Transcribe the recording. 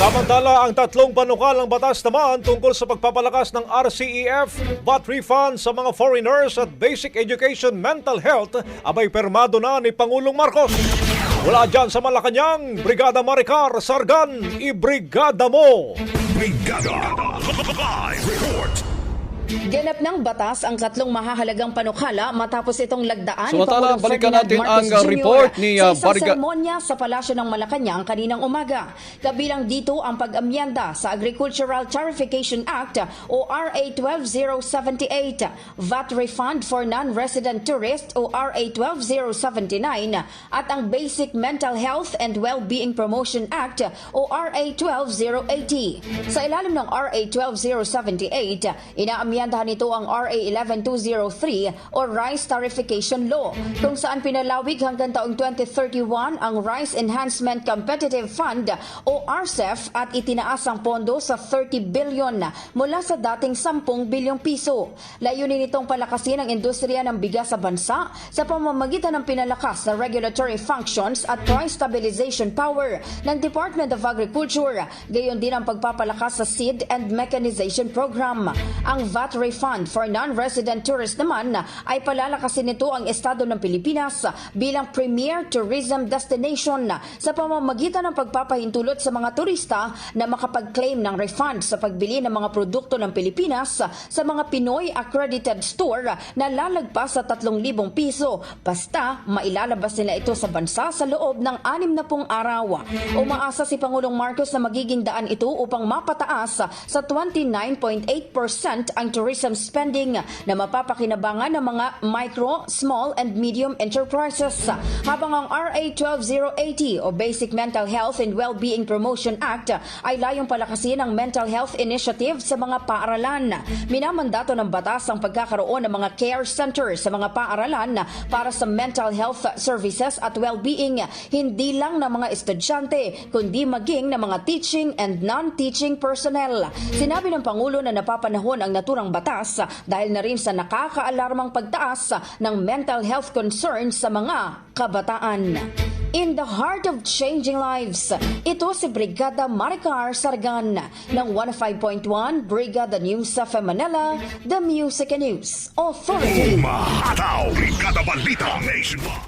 Samantala, ang tatlong panukalang batas naman tungkol sa pagpapalakas ng RCEF, VAT refund sa mga foreigners at basic education mental health abay permado na ni Pangulong Marcos. Wala dyan sa Malacanang, Brigada Maricar, Sargan, ibrigada mo! Brigada Live Report Ganap ng batas ang tatlong mahahalagang panukala matapos itong lagdaan Samantala, Pangulong balikan Ferdinand natin Marcos ang, uh, Jr. report ni, uh, sa Barga- seremonya sa Palasyo ng Malacanang kaninang umaga. Kabilang dito ang pag-amyenda sa Agricultural Tarification Act o RA 12078, VAT refund for non-resident tourist o RA 12079 at ang Basic Mental Health and Wellbeing Promotion Act o RA 12080. Sa ilalim ng RA 12078, inaamyendahan nito ang RA 11203 o Rice Tarification Law kung saan pinalawig hanggang taong 2031 ang Rice Enhancement Competitive Fund o RCEF at itinaas ang pondo sa 30 billion mula sa dating 10 bilyong piso. Layunin nitong palakasin ang industriya ng bigas sa bansa sa pamamagitan ng pinalakas na regulatory functions at price stabilization power ng Department of Agriculture, gayon din ang pagpapalakas sa seed and mechanization program. Ang VAT refund for non-resident tourists naman ay palalakasin nito ang estado ng Pilipinas bilang premier tourism destination sa pamamagitan ng pagpapahintulot sa mga turista na makapag-claim ng refund sa pagbili ng mga produkto ng Pilipinas sa mga Pinoy accredited store na lalagpas sa 3,000 piso basta mailalabas nila ito sa bansa sa loob ng 60 araw. Umaasa si Pangulong Marcos na magiging daan ito upang mapataas sa 29.8% ang tourism spending na mapapakinabangan ng mga micro, small, and medium enterprises. Habang ang RA 12080 o Basic Mental Health and Wellbeing Promotion Act ay layong palakasin ang mental health initiative sa mga paaralan. Minamandato ng batas ang pagkakaroon ng mga care centers sa mga paaralan para sa mental health services at well-being hindi lang ng mga estudyante kundi maging ng mga teaching and non-teaching personnel. Sinabi ng Pangulo na napapanahon ang naturang batas dahil na rin sa nakakaalarmang pagtaas ng mental health concerns sa mga kabataan. In the heart of changing lives, ito si Brigada Maricar Sargan ng 105.1 Brigada News sa Manila, The Music and News Authority. Umahataw Brigada Balita Nationwide